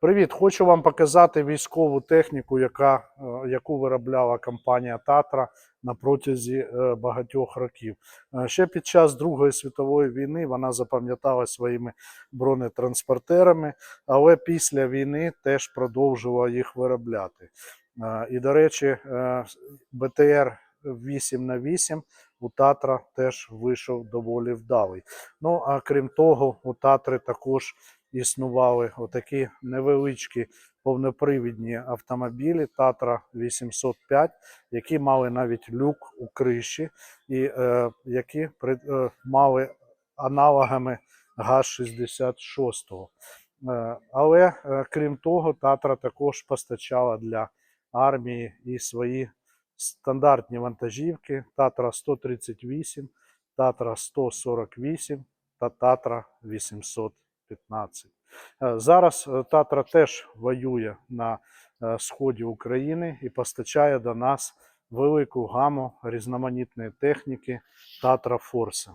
Привіт! Хочу вам показати військову техніку, яка, е, яку виробляла компанія Татра на протязі е, багатьох років. Е, Ще під час Другої світової війни вона запам'ятала своїми бронетранспортерами, але після війни теж продовжувала їх виробляти. І, до речі, БТР 8 на 8 у Татра теж вийшов доволі вдалий. Ну а крім того, у Татри також існували отакі невеличкі повнопривідні автомобілі Татра 805, які мали навіть люк у криші, і е, які при, е, мали аналогами ГАЗ-66. Е, але е, крім того, Татра також постачала для армії і свої стандартні вантажівки Татра 138, Татра 148 та Татра 815. Е, Зараз е, Татра теж воює на е, сході України і постачає до нас велику гаму різноманітної техніки Татра Форса.